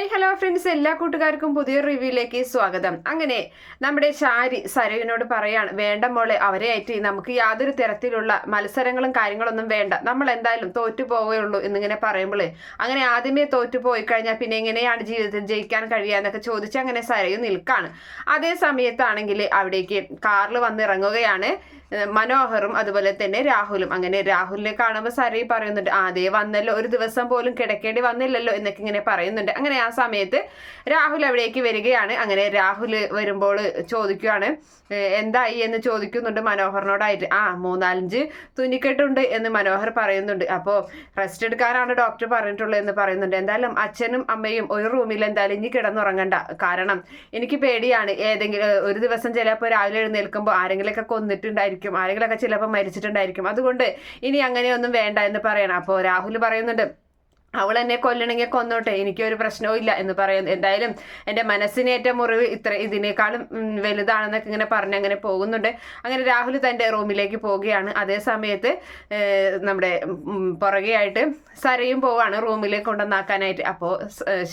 Hi hello friends എല്ലാ കൂട്ടുകാർക്കും പുതിയ റിവ്യൂയിലേക്ക് സ്വാഗതം. അങ്ങനെ നമ്മുടെ ശാരി സരയുവിനോട് പറയാണ് വേണ്ട മോളെ അവരെ ആയിട്ട് നമുക്ക് യാതൊരു തരത്തിലുള്ള മത്സരങ്ങളും കാര്യങ്ങളൊന്നും വേണ്ട. നമ്മൾ എന്തായാലും തോറ്റു പോവുകയുള്ളൂ എന്നിങ്ങനെ പറയുമ്പോൾ അങ്ങനെ ആദ്യമേ തോറ്റു പോയി കഴിഞ്ഞാൽ പിന്നെ എങ്ങനെയാണ് ജീവിതത്തിൽ ജയിക്കാൻ കഴിയുക എന്നൊക്കെ ചോദിച്ച് അങ്ങനെ സരയു നിൽക്കാണ്. അതേ സമയത്താണെങ്കിൽ അവിടേക്ക് കാറിൽ വന്നിറങ്ങുകയാണ് മനോഹറും അതുപോലെ തന്നെ രാഹുലും. അങ്ങനെ രാഹുലിനെ കാണുമ്പോൾ സരയി പറയുന്നുണ്ട് ആദ്യം വന്നല്ലോ ഒരു ദിവസം പോലും കിടക്കേണ്ടി വന്നില്ലല്ലോ എന്നൊക്കെ ഇങ്ങനെ പറയുന്നുണ്ട്. അങ്ങനെ ആ സമയത്ത് രാഹുൽ അവിടേക്ക് വരികയാണ്. അങ്ങനെ രാഹുൽ വരുമ്പോൾ ചോദിക്കുകയാണ് എന്തായി? എന്ന് ചോദിക്കുന്നുണ്ട് മനോഹറിനോടായിട്ട്. ആ മൂന്നാലഞ്ച് തുന്നിക്കെട്ടുണ്ട് എന്ന് മനോഹർ പറയുന്നുണ്ട്. അപ്പോൾ റെസ്റ്റ് എടുക്കാനാണ് ഡോക്ടർ പറഞ്ഞിട്ടുള്ളത് എന്ന് പറയുന്നുണ്ട്. എന്തായാലും അച്ഛനും അമ്മയും ഒരു റൂമിൽ എന്തായാലും ഇനി കിടന്നുറങ്ങണ്ട. കാരണം എനിക്ക് പേടിയാണ്. ഏതെങ്കിലും ഒരു ദിവസം ചിലപ്പോൾ രാവിലെ എഴുന്നേൽക്കുമ്പോൾ ആരെങ്കിലുമൊക്കെ കൊന്നിട്ടുണ്ടായിരിക്കും. ആരെങ്കിലുമൊക്കെ ചിലപ്പോൾ മരിച്ചിട്ടുണ്ടായിരിക്കും. അതുകൊണ്ട് ഇനി അങ്ങനെയൊന്നും വേണ്ട എന്ന് പറയണം. അപ്പോൾ രാഹുൽ പറയുന്നുണ്ട് അവൾ എന്നെ കൊല്ലണമെങ്കിൽ കൊന്നോട്ടെ എനിക്കൊരു പ്രശ്നവും ഇല്ല എന്ന് പറയുന്നു. എന്തായാലും എന്റെ മനസ്സിനേറ്റ മുറിവ് ഇത്ര ഇതിനേക്കാളും വലുതാണെന്നൊക്കെ ഇങ്ങനെ പറഞ്ഞ് അങ്ങനെ പോകുന്നുണ്ട്. അങ്ങനെ രാഹുൽ തന്റെ റൂമിലേക്ക് പോവുകയാണ്. അതേ സമയത്ത് നമ്മുടെ പുറകെയായിട്ട് സരയും പോവാണ് റൂമിലേക്ക് കൊണ്ടുവന്നാക്കാനായിട്ട്. അപ്പോൾ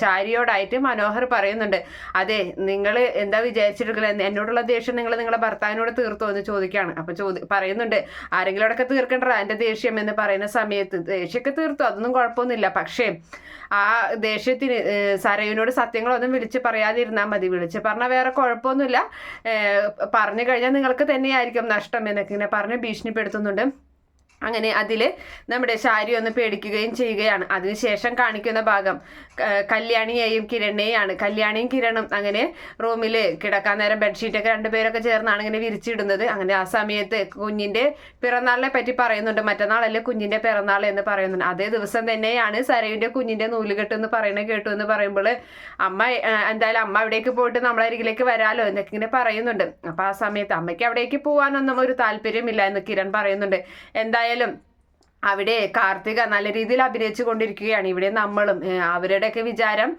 ശാരിയോടായിട്ട് മനോഹർ പറയുന്നുണ്ട് അതെ നിങ്ങൾ എന്താ വിചാരിച്ചിട്ടുള്ളത്? എന്നോടുള്ള ദേഷ്യം നിങ്ങൾ നിങ്ങളുടെ ഭർത്താവിനോട് തീർത്തോ? എന്ന് ചോദിക്കുകയാണ്. അപ്പോൾ ചോദി പറയുന്നുണ്ട് ആരെങ്കിലും അവിടെയൊക്കെ തീർക്കണ്ടടാ? എന്റെ ദേഷ്യം എന്ന് പറയുന്ന സമയത്ത് ദേഷ്യമൊക്കെ തീർത്തു? അതൊന്നും കുഴപ്പമൊന്നുമില്ല. പക്ഷേ ആ ദേഷ്യത്തിന് സരയുവിനോട് സത്യങ്ങളൊന്നും വിളിച്ച് പറയാതിരുന്നാൽ മതി. വിളിച്ച് പറഞ്ഞാൽ വേറെ കുഴപ്പമൊന്നുമില്ല. പറഞ്ഞു കഴിഞ്ഞാൽ നിങ്ങൾക്ക് തന്നെയായിരിക്കും നഷ്ടം എന്നൊക്കെ ഇങ്ങനെ പറഞ്ഞ് ഭീഷണിപ്പെടുത്തുന്നുണ്ട്. അങ്ങനെ അതിൽ നമ്മുടെ ശാരി ഒന്ന് പേടിക്കുകയും ചെയ്യുകയാണ്. അതിനുശേഷം കാണിക്കുന്ന ഭാഗം കല്യാണിയെയും കിരണിനെയാണ്. കല്യാണിയും കിരണും അങ്ങനെ റൂമിൽ കിടക്കാൻ നേരം ബെഡ്ഷീറ്റൊക്കെ രണ്ടുപേരൊക്കെ ചേർന്നാണ് ഇങ്ങനെ വിരിച്ചിടുന്നത്. അങ്ങനെ ആ സമയത്ത് കുഞ്ഞിന്റെ പിറന്നാളിനെ പറ്റി പറയുന്നുണ്ട്. മറ്റന്നാളല്ലേ കുഞ്ഞിന്റെ പിറന്നാൾ എന്ന് പറയുന്നുണ്ട്. അതേ ദിവസം തന്നെയാണ് സരയുടെ കുഞ്ഞിന്റെ നൂലുകെട്ട് എന്ന് പറയണ കേട്ടു എന്ന് പറയുമ്പോൾ അമ്മ എന്തായാലും അമ്മ അവിടേക്ക് പോയിട്ട് നമ്മളെ അരികിലേക്ക് വരാലോ എന്നൊക്കെ ഇങ്ങനെ പറയുന്നുണ്ട്. അപ്പോൾ ആ സമയത്ത് അമ്മയ്ക്ക് അവിടേക്ക് പോകാനൊന്നും ഒരു താല്പര്യമില്ല എന്ന് കിരൺ പറയുന്നുണ്ട്. എന്തായാലും Bağlayalım. അവിടെ കാർത്തിക നല്ല രീതിയിൽ അഭിനയിച്ചു കൊണ്ടിരിക്കുകയാണ് ഇവിടെ നമ്മളും അവരുടെയൊക്കെ വിചാരം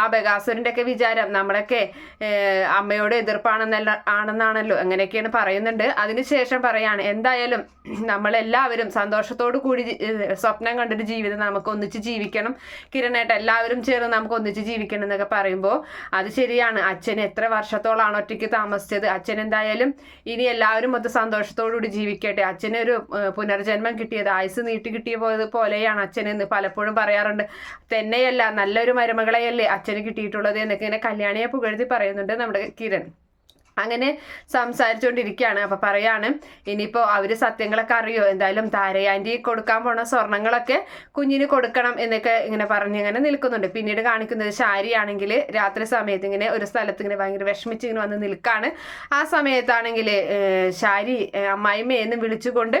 ആ ബഗാസുരന്റെ ഒക്കെ വിചാരം നമ്മളൊക്കെ അമ്മയോട് എതിർപ്പാണെന്നല്ല ആണെന്നാണല്ലോ അങ്ങനെയൊക്കെയാണ് പറയുന്നുണ്ട്. അതിനുശേഷം പറയാണ് എന്തായാലും നമ്മളെല്ലാവരും സന്തോഷത്തോടു കൂടി സ്വപ്നം കണ്ടൊരു ജീവിതം നമുക്ക് ഒന്നിച്ച് ജീവിക്കണം. കിരണേട്ട എല്ലാവരും ചേർന്ന് നമുക്ക് ഒന്നിച്ച് ജീവിക്കണം എന്നൊക്കെ പറയുമ്പോൾ അത് ശരിയാണ്. അച്ഛൻ എത്ര വർഷത്തോളാണ് ഒറ്റയ്ക്ക് താമസിച്ചത്. അച്ഛൻ എന്തായാലും ഇനി എല്ലാവരും ഒത്ത് സന്തോഷത്തോടു കൂടി ജീവിക്കട്ടെ. അച്ഛനൊരു പുനർജന്മം കിട്ടിയത് ആയുസ് നീട്ടി കിട്ടിയ പോലെ പോലെയാണ് അച്ഛനെന്ന് പലപ്പോഴും പറയാറുണ്ട്. തന്നെയല്ല നല്ലൊരു മരുമകളെയല്ലേ അച്ഛന് കിട്ടിയിട്ടുള്ളത് എന്നൊക്കെ ഇങ്ങനെ കല്യാണിയെ പുകഴ്ത്തി പറയുന്നുണ്ട് നമ്മുടെ കിരൺ. അങ്ങനെ സംസാരിച്ചുകൊണ്ടിരിക്കുകയാണ് അപ്പൊ പറയാണ് ഇനിയിപ്പോ അവർ സത്യങ്ങളൊക്കെ അറിയോ? എന്തായാലും താരയാന്റി കൊടുക്കാൻ പോണ സ്വർണങ്ങളൊക്കെ കുഞ്ഞിന് കൊടുക്കണം എന്നൊക്കെ ഇങ്ങനെ പറഞ്ഞ് ഇങ്ങനെ നിൽക്കുന്നുണ്ട്. പിന്നീട് കാണിക്കുന്നത് ശാരിയാണെങ്കിൽ രാത്രി സമയത്ത് ഇങ്ങനെ ഒരു സ്ഥലത്ത് ഇങ്ങനെ ഭയങ്കര വിഷമിച്ച് ഇങ്ങനെ വന്ന് നിൽക്കാണ്. ആ സമയത്താണെങ്കിൽ ശാരി അമ്മായിമ്മയെന്ന് വിളിച്ചുകൊണ്ട്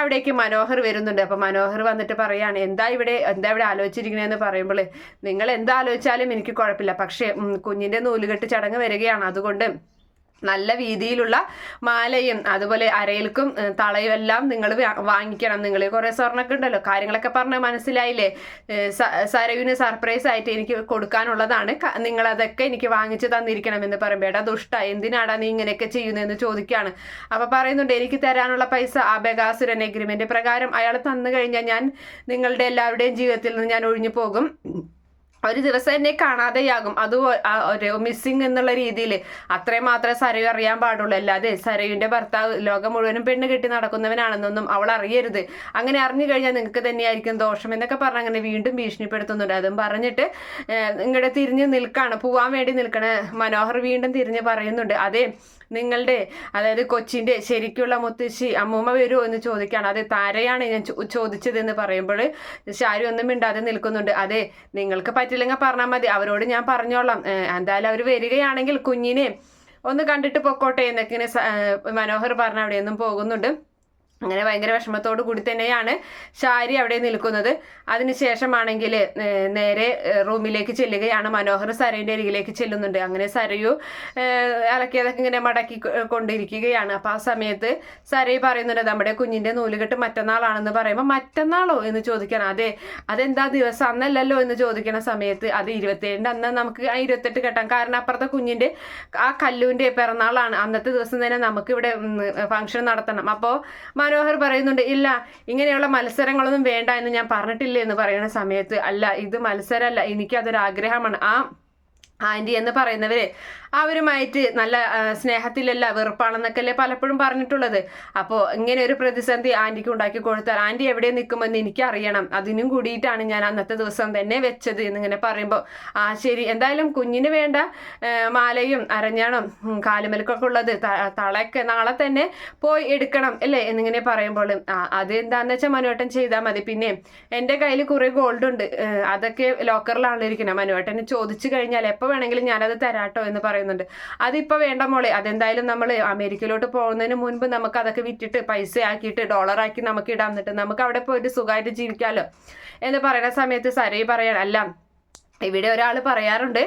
അവിടേക്ക് മനോഹർ വരുന്നുണ്ട്. അപ്പൊ മനോഹർ വന്നിട്ട് പറയാണ് എന്താ ഇവിടെ എന്താ ഇവിടെ ആലോചിച്ചിരിക്കണേന്ന് പറയുമ്പോൾ നിങ്ങൾ എന്താ ആലോചിച്ചാലും എനിക്ക് കുഴപ്പമില്ല. പക്ഷേ കുഞ്ഞിന്റെ നൂലുകെട്ട് ചടങ്ങ് വരികയാണ്. അതുകൊണ്ട് നല്ല രീതിയിലുള്ള മാലയും അതുപോലെ അരയിൽക്കും തളയും എല്ലാം നിങ്ങൾ വാങ്ങിക്കണം. നിങ്ങൾ കുറേ സ്വർണമൊക്കെ ഉണ്ടല്ലോ കാര്യങ്ങളൊക്കെ പറഞ്ഞ് മനസ്സിലായില്ലേ? സരവിന് സർപ്രൈസ് ആയിട്ട് എനിക്ക് കൊടുക്കാനുള്ളതാണ്. നിങ്ങൾ അതൊക്കെ എനിക്ക് വാങ്ങിച്ചു തന്നിരിക്കണം എന്ന് പറയുമ്പോൾ എടാ ദുഷ്ട എന്തിനാടാ നീ ഇങ്ങനെയൊക്കെ ചെയ്യുന്നതെന്ന് ചോദിക്കുകയാണ് അപ്പൊ പറയുന്നുണ്ട് എനിക്ക് തരാനുള്ള പൈസ ആ ബഗാസുരൻ എഗ്രിമെന്റ് പ്രകാരം അയാൾ തന്നു കഴിഞ്ഞാൽ ഞാൻ നിങ്ങളുടെ എല്ലാവരുടെയും ജീവിതത്തിൽ നിന്ന് ഞാൻ ഒഴിഞ്ഞു പോകും. ഒരു ദിവസം എന്നെ കാണാതെയാകും. അത് ഒരു മിസ്സിങ് എന്നുള്ള രീതിയിൽ അത്രയും മാത്രമേ സരയു അറിയാൻ പാടുള്ളൂ. അല്ലാതെ സരയുവിന്റെ ഭർത്താവ് ലോകം മുഴുവനും പെണ്ണ് കെട്ടി നടക്കുന്നവനാണെന്നൊന്നും അവൾ അറിയരുത്. അങ്ങനെ അറിഞ്ഞു കഴിഞ്ഞാൽ നിങ്ങൾക്ക് തന്നെയായിരിക്കും ദോഷം എന്നൊക്കെ പറഞ്ഞ് അങ്ങനെ വീണ്ടും ഭീഷണിപ്പെടുത്തുന്നുണ്ട്. അതും പറഞ്ഞിട്ട് നിങ്ങളുടെ തിരിഞ്ഞ് നിൽക്കാണ്. പോവാൻ വേണ്ടി നിൽക്കണ മനോഹർ വീണ്ടും തിരിഞ്ഞ് പറയുന്നുണ്ട്. അതെ നിങ്ങളുടെ അതായത് കൊച്ചിന്റെ ശരിക്കുള്ള മുത്തശ്ശി അമ്മൂമ്മ വരുമോ എന്ന് ചോദിക്കുകയാണ് അതെ താരയാണ് ഞാൻ ചോദിച്ചതെന്ന് പറയുമ്പോൾ ശാരി ഒന്നും മിണ്ടാതെ നിൽക്കുന്നുണ്ട്. അതെ നിങ്ങൾക്ക് പറ്റില്ലെങ്കിൽ പറഞ്ഞാൽ മതി. അവരോട് ഞാൻ പറഞ്ഞോളാം. എന്തായാലും അവർ വരികയാണെങ്കിൽ കുഞ്ഞിനെ ഒന്ന് കണ്ടിട്ട് പൊക്കോട്ടെ എന്നൊക്കെ മനോഹർ പറഞ്ഞ അവിടെയൊന്നും പോകുന്നുണ്ട്. അങ്ങനെ ഭയങ്കര വിഷമത്തോടു കൂടി തന്നെയാണ് ഷാരി അവിടെ നിൽക്കുന്നത്. അതിനുശേഷമാണെങ്കിൽ നേരെ റൂമിലേക്ക് ചെല്ലുകയാണ്. മനോഹർ സരയുടെ അരികിലേക്ക് ചെല്ലുന്നുണ്ട്. അങ്ങനെ സരയു അലക്കിയതൊക്കെ ഇങ്ങനെ മടക്കി കൊണ്ടിരിക്കുകയാണ്. അപ്പോൾ ആ സമയത്ത് സരയു പറയുന്നുണ്ട് നമ്മുടെ കുഞ്ഞിന്റെ നൂലുകെട്ട് മറ്റന്നാളാണെന്ന് പറയുമ്പോൾ മറ്റന്നാളോ എന്ന് ചോദിക്കണം. അതെ അതെന്താ ദിവസം? അന്നല്ലല്ലോ എന്ന് ചോദിക്കണ സമയത്ത് അത് ഇരുപത്തേഴിന്റെ അന്ന് നമുക്ക് ആ ഇരുപത്തെട്ട് കെട്ടാം. കാരണം അപ്പുറത്തെ കുഞ്ഞിന്റെ ആ കല്ലുവിന്റെ പിറന്നാളാണ്. അന്നത്തെ ദിവസം തന്നെ നമുക്ക് ഇവിടെ ഫംഗ്ഷൻ നടത്തണം. അപ്പോൾ മനോഹർ പറയുന്നുണ്ട് ഇല്ല ഇങ്ങനെയുള്ള മത്സരങ്ങളൊന്നും വേണ്ട എന്ന് ഞാൻ പറഞ്ഞിട്ടില്ല? എന്ന് പറയുന്ന സമയത്ത് അല്ല ഇത് മത്സരമല്ല എനിക്കതൊരാഗ്രഹമാണ്. ആ ആന്റി എന്ന് പറയുന്നവര് അവരുമായിട്ട് നല്ല സ്നേഹത്തിലല്ല വെറുപ്പാണെന്നൊക്കെ അല്ലേ പലപ്പോഴും പറഞ്ഞിട്ടുള്ളത്. അപ്പോൾ ഇങ്ങനെ ഒരു പ്രതിസന്ധി ആന്റിക്ക് ഉണ്ടാക്കി കൊടുത്താൽ ആന്റി എവിടെ നിൽക്കുമെന്ന് എനിക്കറിയണം. അതിനും കൂടിയിട്ടാണ് ഞാൻ അന്നത്തെ ദിവസം തന്നെ വെച്ചത് എന്നിങ്ങനെ പറയുമ്പോൾ ആ ശരി എന്തായാലും കുഞ്ഞിന് വേണ്ട മാലയും അരഞ്ഞാണും കാലുമലക്കൊക്കെ ഉള്ളത്. തളയൊക്കെ നാളെ തന്നെ പോയി എടുക്കണം അല്ലേ? എന്നിങ്ങനെ പറയുമ്പോൾ അത് വെച്ചാൽ മനുവേട്ടൻ ചെയ്താൽ മതി. പിന്നെ എന്റെ കയ്യിൽ കുറേ ഗോൾഡ് ഉണ്ട്. അതൊക്കെ ലോക്കറിലാണ് ഇരിക്കുന്നത് മനുവേട്ടന് ചോദിച്ചു കഴിഞ്ഞാൽ എപ്പോൾ വേണമെങ്കിലും ഞാനത് തരാട്ടോ എന്ന് പറയുന്നുണ്ട്. അതിപ്പോൾ വേണ്ട മോളെ അതെന്തായാലും നമ്മൾ അമേരിക്കയിലോട്ട് പോകുന്നതിന് മുൻപ് നമുക്ക് അതൊക്കെ വിറ്റിട്ട് പൈസ ആക്കിയിട്ട് ഡോളറാക്കി നമുക്ക് ഇടാൻ എന്നിട്ട് നമുക്ക് അവിടെ പോയിട്ട് സുഖമായിട്ട് ജീവിക്കാമല്ലോ എന്ന് പറയുന്ന സമയത്ത് സരയി പറയണം അല്ല ഇവിടെ ഒരാൾ പറയാറുണ്ട്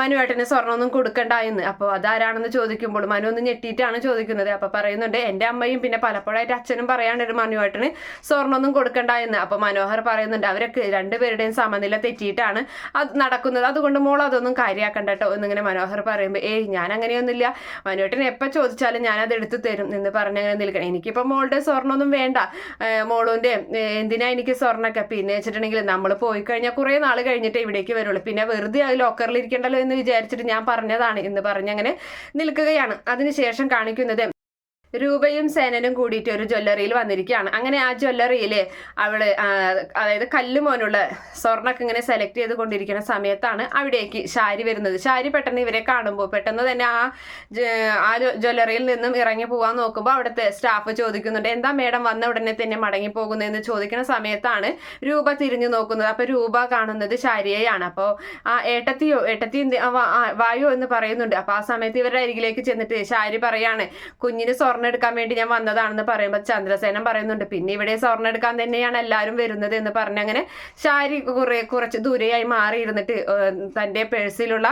മനുവേട്ടന് സ്വർണമൊന്നും കൊടുക്കണ്ട എന്ന്. അപ്പോൾ അതാരാണെന്ന് ചോദിക്കുമ്പോൾ മനു ഒന്ന് ഞെട്ടിയിട്ടാണ് ചോദിക്കുന്നത്. അപ്പോൾ പറയുന്നുണ്ട് എന്റെ അമ്മയും പിന്നെ പലപ്പോഴായിട്ട് അച്ഛനും പറയാണ്ട് മനുവേട്ടന് സ്വർണമൊന്നും കൊടുക്കണ്ട എന്ന്. അപ്പോൾ മനോഹർ പറയുന്നുണ്ട് അവരൊക്കെ രണ്ടുപേരുടെയും സമനില തെറ്റിയിട്ടാണ് അത് നടക്കുന്നത്. അതുകൊണ്ട് മോൾ അതൊന്നും കാര്യമാക്കണ്ട കേട്ടോ. എന്നിങ്ങനെ മനോഹർ പറയുമ്പോൾ ഏയ് ഞാൻ അങ്ങനെയൊന്നുമില്ല മനുവേട്ടൻ എപ്പോൾ ചോദിച്ചാലും ഞാനത് എടുത്തു തരും. എന്ന് പറഞ്ഞങ്ങനെ നിൽക്കണം. എനിക്കിപ്പോൾ മോളുടെ സ്വർണമൊന്നും വേണ്ട. മോളുന്റെ എന്തിനാ എനിക്ക് സ്വർണമൊക്കെ? പിന്നെ വെച്ചിട്ടുണ്ടെങ്കിൽ നമ്മൾ പോയി കഴിഞ്ഞാൽ കുറേ നാൾ കഴിഞ്ഞിട്ട് ഇവിടേക്ക് വരും പറ്റുള്ളൂ പിന്നെ വെറുതെ അത് ലോക്കറിൽ ഇരിക്കണ്ടല്ലോ എന്ന് വിചാരിച്ചിട്ട് ഞാൻ പറഞ്ഞതാണ് എന്ന് പറഞ്ഞങ്ങനെ നിൽക്കുകയാണ്. അതിനുശേഷം കാണിക്കുന്നത് രൂപയും സേനനും കൂടിയിട്ട് ഒരു ജ്വല്ലറിയിൽ വന്നിരിക്കുകയാണ്. അങ്ങനെ ആ ജ്വല്ലറിയിൽ അവൾ അതായത് കല്ലുമോനുള്ള സ്വർണൊക്കെ ഇങ്ങനെ സെലക്ട് ചെയ്ത് കൊണ്ടിരിക്കുന്ന സമയത്താണ് അവിടേക്ക് ശാരി വരുന്നത്. ശാരി പെട്ടെന്ന് ഇവരെ കാണുമ്പോൾ പെട്ടെന്ന് തന്നെ ആ ആ ജ്വല്ലറിയിൽ നിന്നും ഇറങ്ങി പോകാൻ നോക്കുമ്പോൾ അവിടുത്തെ സ്റ്റാഫ് ചോദിക്കുന്നുണ്ട് എന്താ മേഡം വന്ന ഉടനെ തന്നെ മടങ്ങി പോകുന്നതെന്ന് ചോദിക്കുന്ന സമയത്താണ് രൂപ തിരിഞ്ഞു നോക്കുന്നത്. അപ്പോൾ രൂപ കാണുന്നത് ശാരിയെയാണ്. അപ്പോൾ ആ ഏട്ടത്തിയോ ഏട്ടത്തി വായോ എന്ന് പറയുന്നുണ്ട്. അപ്പോൾ ആ സമയത്ത് ഇവരുടെ അരികിലേക്ക് ചെന്നിട്ട് ശാരി പറയാണ് കുഞ്ഞിന് സ്വർണ സ്വർണം എടുക്കാൻ വേണ്ടി ഞാൻ വന്നതാണെന്ന് പറയുമ്പോൾ ചന്ദ്രസേനൻ പറയുന്നുണ്ട്. പിന്നെ ഇവിടെ സ്വർണം എടുക്കാൻ തന്നെയാണ് എല്ലാവരും വരുന്നത് എന്ന് പറഞ്ഞ് അങ്ങനെ ശാരി കുറെ കുറച്ച് ദൂരെയായി മാറിയിരുന്നിട്ട് തന്റെ പേഴ്സിലുള്ള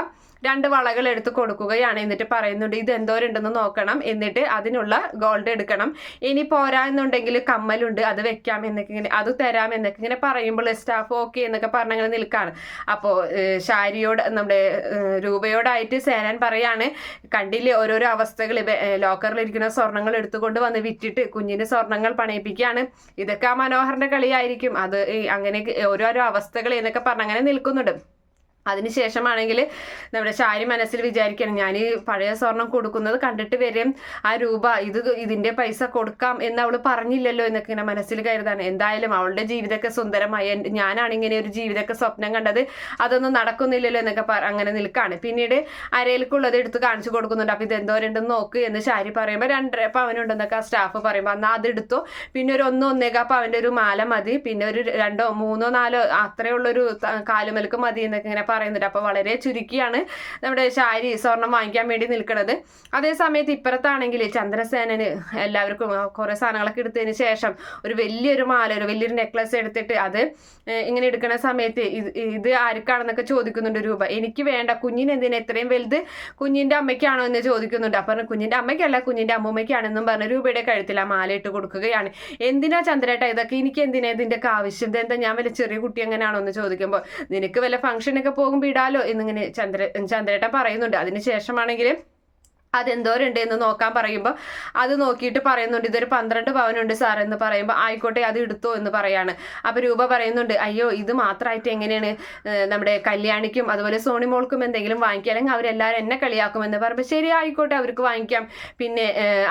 രണ്ട് വളകൾ എടുത്ത് കൊടുക്കുകയാണ്. എന്നിട്ട് പറയുന്നുണ്ട് ഇത് എന്തോരുണ്ടെന്ന് നോക്കണം. എന്നിട്ട് അതിനുള്ള ഗോൾഡ് എടുക്കണം. ഇനി പോരാ എന്നുണ്ടെങ്കിൽ കമ്മലുണ്ട് അത് വെക്കാം എന്നൊക്കെ ഇങ്ങനെ അത് തരാം എന്നൊക്കെ ഇങ്ങനെ പറയുമ്പോൾ സ്റ്റാഫ് ഓക്കെ എന്നൊക്കെ പറഞ്ഞങ്ങനെ നിൽക്കുകയാണ് അപ്പോൾ ഷാരിയോട് നമ്മുടെ രൂപയോടായിട്ട് സേനാൻ പറയാണ് കണ്ടില്ലേ ഓരോരോ അവസ്ഥകൾ ലോക്കറിലിരിക്കുന്ന സ്വർണങ്ങൾ എടുത്തുകൊണ്ട് വന്ന് വിറ്റിട്ട് കുഞ്ഞിന് സ്വർണങ്ങൾ പണയിപ്പിക്കുകയാണ്. ഇതൊക്കെ ആ മനോഹറിന്റെ കളിയായിരിക്കും. അത് അങ്ങനെ ഓരോരോ അവസ്ഥകൾ എന്നൊക്കെ പറഞ്ഞങ്ങനെ നിൽക്കുന്നുണ്ട്. അതിനുശേഷമാണെങ്കിൽ നമ്മുടെ ശാരി മനസ്സിൽ വിചാരിക്കണം ഞാൻ ഈ പഴയ സ്വർണം കൊടുക്കുന്നത് കണ്ടിട്ട് വരും ആ രൂപ ഇത് ഇതിന്റെ പൈസ കൊടുക്കാം എന്ന് അവൾ പറഞ്ഞില്ലല്ലോ എന്നൊക്കെ ഇങ്ങനെ മനസ്സിൽ കരുതാണ്. എന്തായാലും അവളുടെ ജീവിതമൊക്കെ സുന്ദരമായി ഞാനാണ് ഇങ്ങനെ ഒരു ജീവിതമൊക്കെ സ്വപ്നം കണ്ടത് അതൊന്നും നടക്കുന്നില്ലല്ലോ എന്നൊക്കെ അങ്ങനെ നിൽക്കാണ്. പിന്നീട് അരയിലേക്കുള്ളത് എടുത്ത് കാണിച്ചു കൊടുക്കുന്നുണ്ട്. അപ്പോൾ ഇത് എന്തോരുണ്ടെന്ന് നോക്ക് എന്ന് ശാരി പറയുമ്പോൾ രണ്ടര പവനുണ്ടെന്നൊക്കെ ആ സ്റ്റാഫ് പറയുമ്പോൾ എന്നാൽ അതെടുത്തു പിന്നെ ഒരു ഒന്നോ ഒന്നേക്കാ പവന്റെ ഒരു മാല മതി. പിന്നെ ഒരു രണ്ടോ മൂന്നോ നാലോ അത്രയുള്ളൊരു കാലുമലക്ക് മതി എന്നൊക്കെ ഇങ്ങനെ പറയുന്നുണ്ട്. അപ്പോൾ വളരെ ചുരുക്കിയാണ് നമ്മുടെ ശാരി സ്വർണം വാങ്ങിക്കാൻ വേണ്ടി നിൽക്കുന്നത്. അതേ സമയത്ത് ഇപ്പുറത്താണെങ്കിൽ ചന്ദ്രസേനന് എല്ലാവർക്കും കുറേ സാധനങ്ങളൊക്കെ എടുത്തതിന് ശേഷം ഒരു വലിയൊരു മാല ഒരു വലിയൊരു നെക്ലസ് എടുത്തിട്ട് അത് ഇങ്ങനെ എടുക്കുന്ന സമയത്ത് ഇത് ആർക്കാണെന്നൊക്കെ ചോദിക്കുന്നുണ്ട് രൂപ. എനിക്ക് വേണ്ട കുഞ്ഞിന് എന്തിനാ എത്രയും വലുത്? കുഞ്ഞിന്റെ അമ്മയ്ക്കാണോ എന്ന് ചോദിക്കുന്നുണ്ട്. അപ്പം കുഞ്ഞിന്റെ അമ്മയ്ക്കല്ല കുഞ്ഞിന്റെ അമ്മൂമ്മയ്ക്കാണെന്നും പറഞ്ഞ് രൂപയുടെ കഴുത്തിൽ ആ മാല ഇട്ട് കൊടുക്കുകയാണ്. എന്തിനാ ചന്ദ്രേട്ട ഇതൊക്കെ? എനിക്ക് എന്തിനാ ഇതിന്റെയൊക്കെ ആവശ്യം? എന്താ ഞാൻ വല്ല ചെറിയ കുട്ടി എങ്ങനെയാണോ എന്ന് ചോദിക്കുമ്പോൾ നിനക്ക് വല്ല ഫംഗ്ഷനൊക്കെ പോകുമ്പോൾ ഇടാലോ എന്നിങ്ങനെ ചന്ദ്ര ചന്ദ്രേട്ടൻ പറയുന്നുണ്ട്. അതിനുശേഷമാണെങ്കിൽ അതെന്തോരുണ്ട് എന്ന് നോക്കാൻ പറയുമ്പോൾ അത് നോക്കിയിട്ട് പറയുന്നുണ്ട് ഇതൊരു പന്ത്രണ്ട് പവനുണ്ട് സാർ എന്ന് പറയുമ്പോൾ ആയിക്കോട്ടെ അത് എടുത്തോ എന്ന് പറയാണ്. അപ്പോൾ രൂപ പറയുന്നുണ്ട് അയ്യോ ഇത് മാത്രമായിട്ട് എങ്ങനെയാണ്? നമ്മുടെ കല്യാണിക്കും അതുപോലെ സോണി മോൾക്കും എന്തെങ്കിലും വാങ്ങിക്കുക അല്ലെങ്കിൽ അവരെല്ലാവരും എന്നെ കളിയാക്കുമെന്ന് പറയുമ്പോൾ ശരി ആയിക്കോട്ടെ അവർക്ക് വാങ്ങിക്കാം. പിന്നെ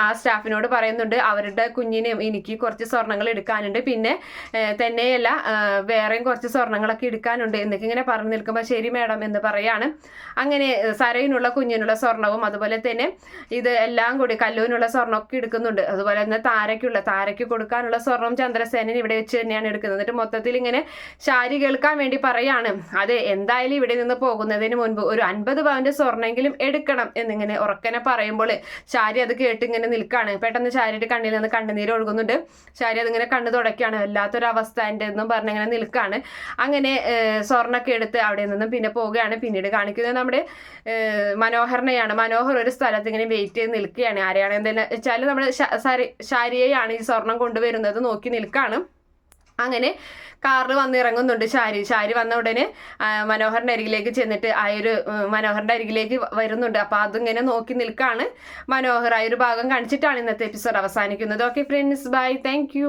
ആ സ്റ്റാഫിനോട് പറയുന്നുണ്ട് അവരുടെ കുഞ്ഞിനും എനിക്ക് കുറച്ച് സ്വർണങ്ങൾ എടുക്കാനുണ്ട് പിന്നെ തന്നെയല്ല വേറെയും കുറച്ച് സ്വർണങ്ങളൊക്കെ എടുക്കാനുണ്ട് എന്നൊക്കെ ഇങ്ങനെ പറഞ്ഞു നിൽക്കുമ്പോൾ ശരി മേഡം എന്ന് പറയാണ്. അങ്ങനെ സരയിനുള്ള കുഞ്ഞിനുള്ള സ്വർണവും അതുപോലെ തന്നെ ഇത് എല്ലാം കൂടി കല്ലൂനുള്ള സ്വർണമൊക്കെ എടുക്കുന്നുണ്ട്. അതുപോലെ തന്നെ താരയ്ക്കുള്ള താരയ്ക്ക് കൊടുക്കാനുള്ള സ്വർണം ചന്ദ്രസേനൻ ഇവിടെ വെച്ച് തന്നെയാണ് എടുക്കുന്നത്. എന്നിട്ട് മൊത്തത്തിൽ ഇങ്ങനെ ശാരി കേൾക്കാൻ വേണ്ടി പറയാണ്. അത് എന്തായാലും ഇവിടെ നിന്ന് പോകുന്നതിന് മുൻപ് ഒരു അൻപത് പവന്റെ സ്വർണെങ്കിലും എടുക്കണം എന്നിങ്ങനെ ഉറക്കനെ പറയുമ്പോൾ ശാരി അത് കേട്ട് ഇങ്ങനെ നിൽക്കുകയാണ് പെട്ടെന്ന് ശാരിയുടെ കണ്ണിൽ നിന്ന് കണ്ണുനീര് ഒഴുകുന്നുണ്ട്. ശാരി അതിങ്ങനെ കണ്ണു തുടക്കുകയാണ് വല്ലാത്തൊരവസ്ഥ എന്റെ എന്നും പറഞ്ഞിങ്ങനെ നിൽക്കുകയാണ് അങ്ങനെ സ്വർണമൊക്കെ എടുത്ത് അവിടെ നിന്നും പിന്നെ പോവുകയാണ്. പിന്നീട് കാണിക്കുന്നത് നമ്മുടെ മനോഹരനെയാണ്. മനോഹർ ഒരു സ്ഥലത്ത് സ്ഥലത്ത് ഇങ്ങനെ വെയിറ്റ് ചെയ്ത് നിൽക്കുകയാണ്. ആരെയാണ് എന്തെങ്കിലും വെച്ചാൽ നമ്മൾ ശാരിയെയാണ് ഈ സ്വർണം കൊണ്ടുവരുന്നത് നോക്കി നിൽക്കുകയാണ് അങ്ങനെ കാറിൽ വന്നിറങ്ങുന്നുണ്ട് ശാരി. ശാരി വന്ന ഉടനെ മനോഹറിന്റെ അരികിലേക്ക് ചെന്നിട്ട് ആ ഒരു ഉം, മനോഹറിന്റെ അരികിലേക്ക് വരുന്നുണ്ട്. അപ്പോൾ അതിങ്ങനെ നോക്കി നിൽക്കാണ് മനോഹർ. ആ ഒരു ഭാഗം കാണിച്ചിട്ടാണ് ഇന്നത്തെ എപ്പിസോഡ് അവസാനിക്കുന്നത്. Okay friends bye thank